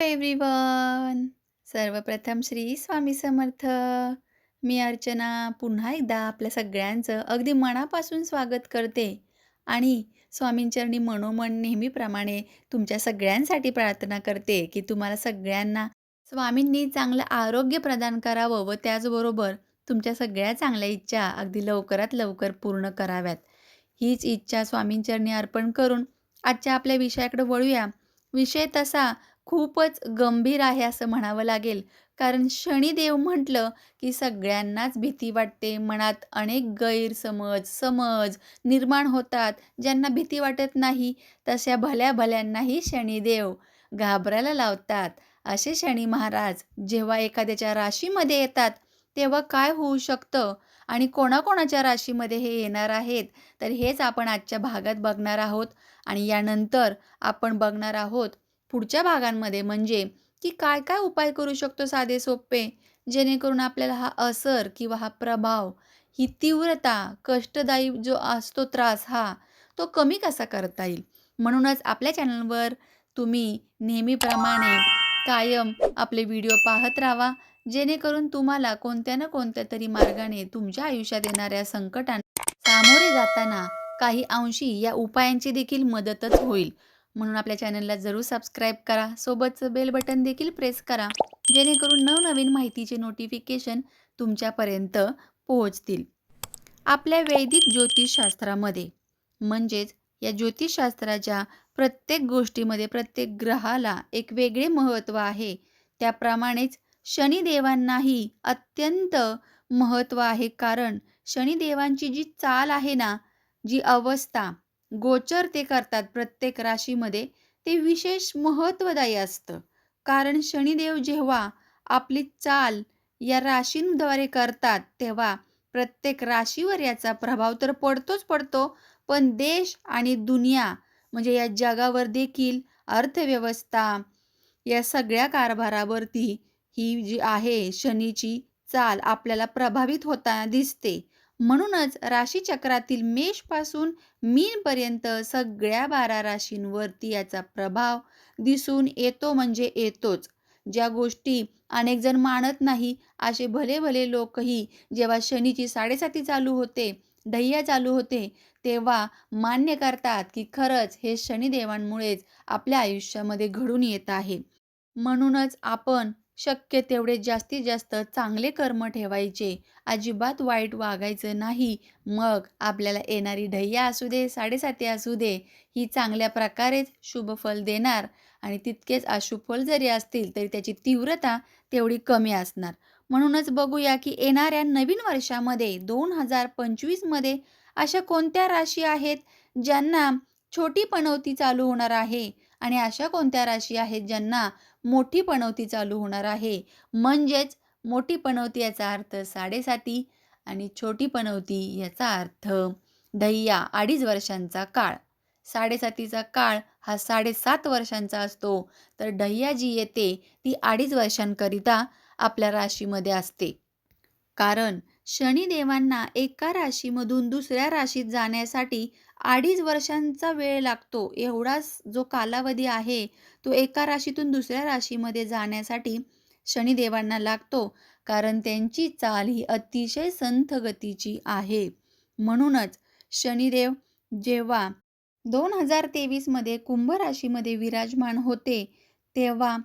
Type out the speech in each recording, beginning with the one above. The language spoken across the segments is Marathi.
एव्हरीवन सर्वप्रथम श्री स्वामी समर्थ. मी अर्चना पुन्हा एकदा आपल्या सगळ्यांचं अगदी मनापासून स्वागत करते. आणि स्वामींचरणी मनोमन नेहमीप्रमाणे तुमच्या सगळ्यांसाठी प्रार्थना करते की तुम्हाला सगळ्यांना स्वामींनी चांगलं आरोग्य प्रदान करावं व त्याचबरोबर तुमच्या सगळ्या चांगल्या इच्छा अगदी लवकरात लवकर पूर्ण कराव्यात. हीच इच्छा स्वामींचरणी अर्पण करून आजच्या आपल्या विषयाकडे वळूया. विषय तसा खूपच गंभीर आहे असं म्हणावं लागेल. कारण शनिदेव म्हटलं की सगळ्यांनाच भीती वाटते. मनात अनेक गैरसमज समज निर्माण होतात. ज्यांना भीती वाटत नाही तशा भल्या भल्यांनाही शनिदेव घाबरायला लावतात. असे शनी महाराज जेव्हा एखाद्याच्या राशीमध्ये येतात तेव्हा काय होऊ शकतं? आणि कोणाकोणाच्या राशीमध्ये हे येणार आहेत? तर हेच आपण आजच्या भागात बघणार आहोत. आणि यानंतर आपण बघणार आहोत पुढच्या भागांमध्ये म्हणजे की काय काय उपाय करू शकतो साधे सोपे? जेणेकरून आपल्याला हा असर किंवा हा प्रभाव ही तीव्रता कष्टदायी जो असतो त्रास हा तो कमी कसा करता येईल? म्हणूनच आपल्या चॅनलवर तुम्ही नेहमीप्रमाणे कायम आपले व्हिडिओ पाहत राहा जेणेकरून तुम्हाला कोणत्या ना कोणत्या तरी मार्गाने तुमच्या आयुष्यात येणाऱ्या संकटांना सामोरे जाताना काही अंशी या उपायांची देखील मदतच होईल. म्हणून आपल्या चॅनलला जरूर सबस्क्राईब करा. सोबतचं बेल बटन देखील प्रेस करा. जेणेकरून नवनवीन माहितीचे नोटिफिकेशन तुमच्यापर्यंत पोहोचतील. आपल्या वैदिक ज्योतिषशास्त्रामध्ये म्हणजेच या ज्योतिषशास्त्राच्या प्रत्येक गोष्टीमध्ये प्रत्येक ग्रहाला एक वेगळे महत्त्व आहे. त्याप्रमाणेच शनिदेवांनाही अत्यंत महत्त्व आहे. कारण शनिदेवांची जी चाल आहे ना जी अवस्था गोचर ते करतात प्रत्येक राशीमध्ये ते विशेष महत्त्वदायी असतं. कारण शनिदेव जेव्हा आपली चाल या राशींद्वारे करतात तेव्हा प्रत्येक राशीवर याचा प्रभाव तर पडतोच पडतो. पण देश आणि दुनिया म्हणजे या जगावर देखील अर्थव्यवस्था या सगळ्या कारभारावरती ही जी आहे शनीची चाल आपल्याला प्रभावित होताना दिसते. म्हणूनच राशीचक्रातील मेषपासून मीनपर्यंत सगळ्या बारा राशींवरती याचा प्रभाव दिसून येतो म्हणजे येतोच. ज्या गोष्टी अनेक जण मानत नाही असे भले भले लोकही जेव्हा शनीची साडेसाती चालू होते ढय्या चालू होते तेव्हा मान्य करतात की खरंच हे शनिदेवांमुळेच आपल्या आयुष्यामध्ये घडून येत आहे. म्हणूनच आपण शक्य तेवढे जास्तीत जास्त चांगले कर्म ठेवायचे. अजिबात वाईट वागायचं नाही. मग आपल्याला येणारी ढय्या असू दे साडेसाती असू दे ही चांगल्या प्रकारेच शुभफल देणार. आणि तितकेच अशुभफल जरी असतील तरी त्याची तीव्रता तेवढी कमी असणार. म्हणूनच बघूया की येणाऱ्या नवीन वर्षामध्ये दोन हजार पंचवीसमध्ये अशा कोणत्या राशी आहेत ज्यांना छोटी पणवती चालू होणार आहे? आणि अशा कोणत्या राशी आहेत ज्यांना मोठी पणवती चालू होणार आहे. म्हणजेच मोठी पणवती याचा अर्थ साडेसाती आणि छोटी पणवती याचा अर्थ दह्या अडीच वर्षांचा काळ. साडेसातीचा काळ हा साडेसात वर्षांचा असतो. तर ढय्या जी येते ती अडीच वर्षांकरिता आपल्या राशीमध्ये असते. कारण शनिदेवांना एका राशीमधून दुसऱ्या राशीत जाण्यासाठी अडीच वर्षांचा वेळ लागतो. एवढाच जो कालावधी आहे तो एका राशीतून दुसऱ्या राशीमध्ये जाण्यासाठी शनिदेवांना लागतो. कारण त्यांची चाल ही अतिशय संथ गतीची आहे. म्हणूनच शनिदेव जेव्हा दोन हजार तेवीसमध्ये कुंभ राशीमध्ये विराजमान होते तेव्हा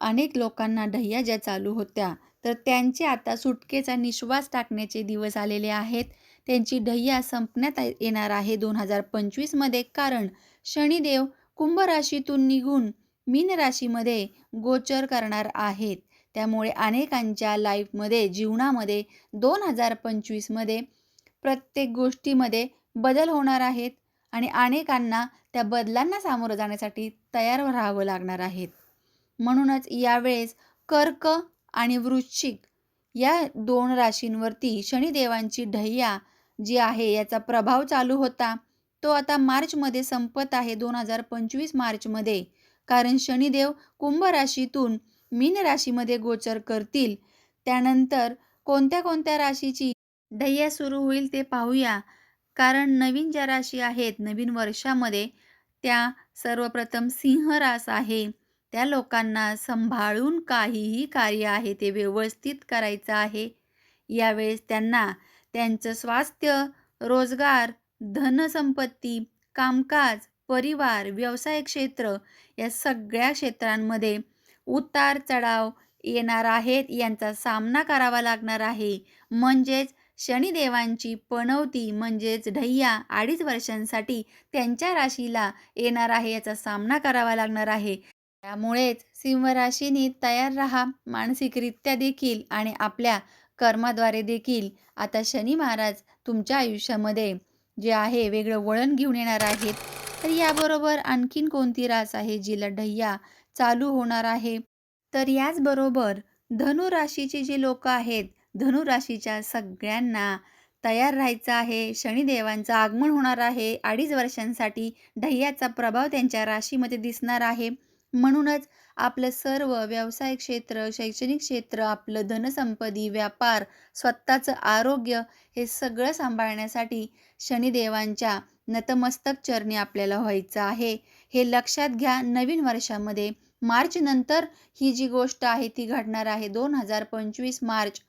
अनेक लोकांना ढय्या ज्या चालू होत्या. तर त्यांचे आता सुटकेचा निश्वास टाकण्याचे दिवस आलेले आहेत. त्यांची ढय्या संपण्यात येणार आहे दोन हजार पंचवीसमध्ये. कारण शनिदेव कुंभ राशीतून निघून मीन राशीमध्ये गोचर करणार आहेत. त्यामुळे अनेकांच्या लाईफमध्ये जीवनामध्ये दोन हजार पंचवीसमध्ये प्रत्येक गोष्टीमध्ये बदल होणार आहेत आणि अनेकांना त्या बदलांना सामोरं जाण्यासाठी तयार राहावं लागणार आहेत. म्हणूनच यावेळेस कर्क आणि वृश्चिक या दोन राशींवरती शनिदेवांची ढय्या जी आहे याचा प्रभाव चालू होता. तो आता मार्चमध्ये संपत आहे दोन हजार पंचवीस मार्चमध्ये. कारण शनिदेव कुंभ राशीतून मीन राशीमध्ये गोचर करतील. त्यानंतर कोणत्या कोणत्या राशीची ढय्या सुरू होईल ते पाहूया. कारण नवीन ज्या राशी आहेत नवीन वर्षामध्ये त्या सर्वप्रथम सिंह रास आहे. त्या लोकांना सांभाळून काहीही कार्य आहे ते व्यवस्थित करायचं आहे. यावेळेस त्यांना त्यांचं स्वास्थ्य, रोजगार, धनसंपत्ती, कामकाज, परिवार, व्यवसाय क्षेत्र या सगळ्या क्षेत्रांमध्ये उतार-चढाव येणार आहेत. यांचा सामना करावा लागणार आहे. म्हणजेच शनिदेवांची पणवती म्हणजेच ढैया अडीच वर्षांसाठी त्यांच्या राशीला येणार आहे. याचा सामना करावा लागणार आहे. त्यामुळेच सिंहराशीने तयार राहा मानसिकरित्या देखील आणि आपल्या कर्माद्वारे देखील. आता शनी महाराज तुमच्या आयुष्यामध्ये जे आहे वेगळं वळण घेऊन येणार आहेत. तर याबरोबर आणखीन कोणती रास आहे जिला ढैया चालू होणार आहे? तर याचबरोबर धनु राशीचे जे लोक आहेत, धनु राशीच्या सगळ्यांना तयार राहायचं आहे. शनिदेवांचं आगमन होणार आहे. अडीच वर्षांसाठी ढैयाचा प्रभाव त्यांच्या राशीमध्ये दिसणार आहे. म्हणूनच आपलं सर्व व्यवसाय क्षेत्र, शैक्षणिक क्षेत्र, आपलं धनसंपत्ती, व्यापार, स्वतःचं आरोग्य हे सगळं सांभाळण्यासाठी शनिदेवांच्या नतमस्तक चरणी आपल्याला व्हायचं आहे. हे लक्षात घ्या. नवीन वर्षामध्ये मार्चनंतर ही जी गोष्ट आहे ती घडणार आहे. दोन हजार पंचवीस मार्च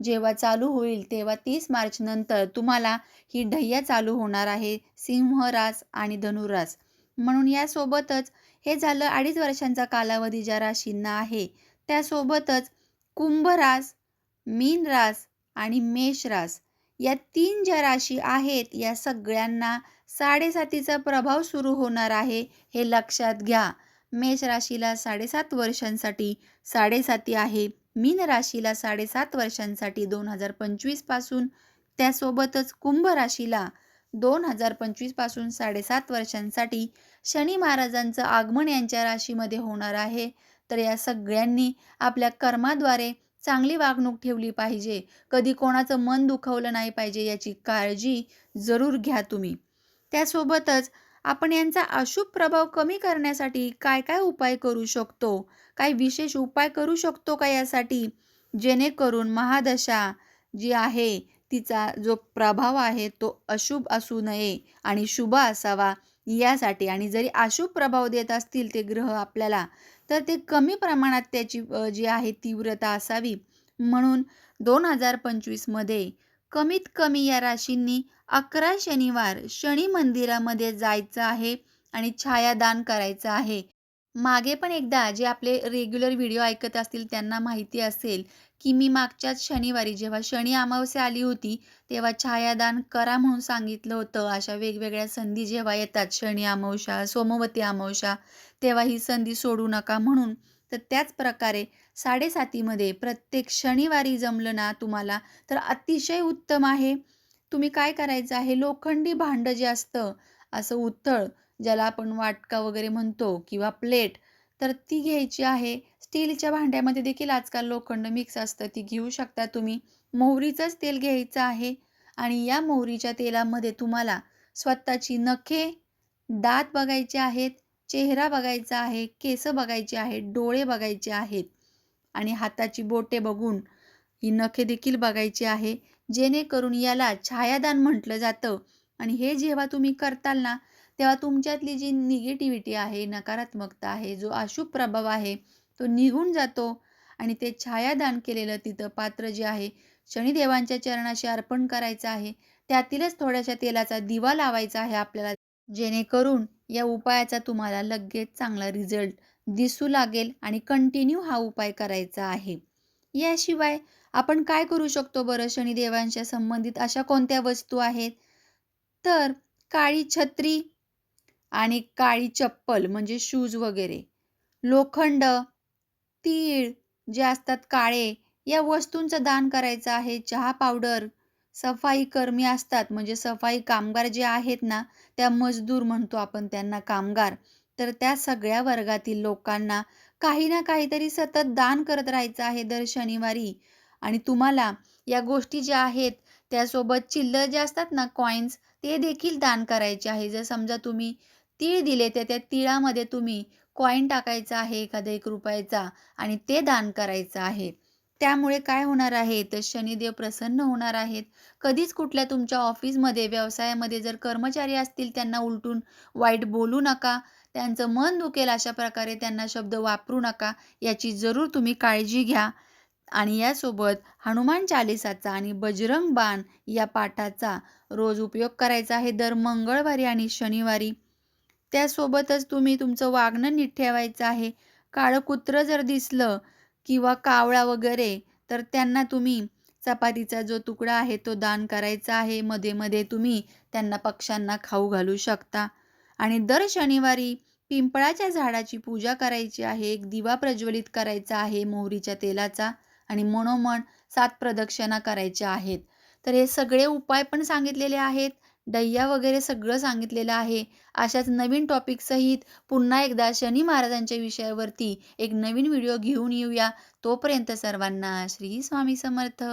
जेव्हा चालू होईल तेव्हा तीस मार्चनंतर तुम्हाला ही ढय्या चालू होणार आहे. सिंहरास आणि धनुरास म्हणून यासोबतच हे झालं अडीच वर्षांचा कालावधी ज्या राशींना आहे. त्यासोबतच कुंभ रास, मीन रास आणि मेष रास या तीन ज्या राशी आहेत या सगळ्यांना साडेसातीचा प्रभाव सुरू होणार आहे. हे लक्षात घ्या. मेष राशीला साडेसात वर्षांसाठी साडेसाती आहे. मीन राशीला साडेसात वर्षांसाठी दोन हजार पंचवीसपासून त्यासोबतच कुंभ राशीला दोन हजार पंचवीसपासून साडेसात वर्षांसाठी शनी महाराजांचं आगमन यांच्या राशीमध्ये होणार आहे. तर या सगळ्यांनी आपल्या कर्माद्वारे चांगली वागणूक ठेवली पाहिजे. कधी कोणाचं मन दुखवलं नाही पाहिजे याची काळजी जरूर घ्या तुम्ही. त्यासोबतच आपण यांचा अशुभ प्रभाव कमी करण्यासाठी काय काय उपाय करू शकतो? काही विशेष उपाय करू शकतो का यासाठी? जेणेकरून महादशा जी आहे तिचा जो प्रभाव आहे तो अशुभ असू नये आणि शुभ असावा यासाठी. आणि जरी अशुभ प्रभाव देत असतील ते ग्रह आपल्याला तर ते कमी प्रमाणात त्याची जी आहे तीव्रता असावी. म्हणून दोन हजार पंचवीसमध्ये कमीत कमी या राशींनी अकरा शनिवार शनी मंदिरामध्ये जायचं आहे आणि छायादान करायचं आहे. मागे पण एकदा जे आपले रेग्युलर व्हिडिओ ऐकत असतील त्यांना माहिती असेल की मी मागच्याच शनिवारी जेव्हा शनी अमावस्या आली होती तेव्हा छायादान करा म्हणून सांगितलं होतं. अशा वेगवेगळ्या संधी जेव्हा येतात शनी अमावस्या, सोमवती अमावस्या तेव्हा ही संधी सोडू नका म्हणून. तर त्याच प्रकारे साडेसातीमध्ये प्रत्येक शनिवारी जमलं ना तुम्हाला तर अतिशय उत्तम आहे. तुम्ही काय करायचं आहे लोखंडी भांडं जे असतं असं उथळ ज्याला आपण वाटका वगैरे म्हणतो किंवा प्लेट तर ती घ्यायची आहे. स्टीलच्या भांड्यामध्ये देखील आजकाल लोखंड मिक्स असतं ती घेऊ शकता तुम्ही. मोहरीचंच तेल घ्यायचं आहे आणि या मोहरीच्या तेलामध्ये तुम्हाला स्वतःची नखे, दात बघायचे आहेत, चेहरा बघायचा आहे, केसं बघायचे आहेत, डोळे बघायचे आहेत आणि हाताची बोटे बघून ही नखे देखील बघायची आहे. जेणेकरून याला छायादान म्हटलं जातं आणि हे जेव्हा तुम्ही करताल ना तेव्हा तुमच्यातली जी निगेटिव्हिटी आहे, नकारात्मकता आहे, जो अशुभ प्रभाव आहे तो निघून जातो आणि ते छायादान केलेलं तिथं पात्र जे आहे शनिदेवांच्या चरणाशी अर्पण करायचं आहे. त्यातीलच थोड्याशा तेलाचा दिवा लावायचा आहे आपल्याला. जेणेकरून या उपायाचा तुम्हाला लगेच चांगला रिझल्ट दिसू लागेल आणि कंटिन्यू हा उपाय करायचा आहे. याशिवाय आपण काय करू शकतो बरं शनिदेवांच्या संबंधित अशा कोणत्या वस्तू आहेत? तर काळी छत्री आणि काळी चप्पल म्हणजे शूज वगैरे, लोखंड, तीळ जे असतात काळे या वस्तूंचं दान करायचं आहे. चहा पावडर, सफाई कर्मी असतात म्हणजे सफाई कामगार जे आहेत ना त्या मजदूर म्हणतो आपण त्यांना कामगार. तर त्या सगळ्या वर्गातील लोकांना काही ना काहीतरी सतत दान करत राहायचं आहे दर शनिवारी आणि तुम्हाला या गोष्टी ज्या आहेत त्यासोबत चिल्लर जे असतात ना कॉइन्स ते देखील दान करायचे आहे. जर समजा तुम्ही तीळ दिले तर त्या तिळामध्ये तुम्ही कॉईन टाकायचा आहे एखादा ₹1 आणि ते दान करायचं आहे. त्यामुळे काय होणार आहे तर शनिदेव प्रसन्न होणार आहेत. कधीच कुठल्या तुमच्या ऑफिसमध्ये, व्यवसायामध्ये जर कर्मचारी असतील त्यांना उलटून वाईट बोलू नका. त्यांचं मन दुखेल अशा प्रकारे त्यांना शब्द वापरू नका याची जरूर तुम्ही काळजी घ्या आणि यासोबत हनुमान चालिसाचा आणि बजरंग बाण या पाठाचा रोज उपयोग करायचा आहे दर मंगळवारी आणि शनिवारी त्यासोबतच तुम्ही तुमचं वागणं नीट ठेवायचं आहे. काळं कुत्रं जर दिसलं किंवा कावळा वगैरे तर त्यांना तुम्ही चपातीचा जो तुकडा आहे तो दान करायचा आहे. मध्ये मध्ये तुम्ही त्यांना पक्ष्यांना खाऊ घालू शकता. आणि दर शनिवारी पिंपळाच्या झाडाची पूजा करायची आहे. एक दिवा प्रज्वलित करायचा आहे मोहरीच्या तेलाचा आणि मनोमन सात प्रदक्षिणा करायच्या आहेत. तर हे सगळे उपाय पण सांगितलेले आहेत. डय्या वगैरे सगळं सांगितलेलं आहे. अशाच नवीन टॉपिकसहित पुन्हा एकदा शनी महाराजांच्या विषयावरती एक नवीन व्हिडिओ घेऊन येऊया. तोपर्यंत सर्वांना श्री स्वामी समर्थ.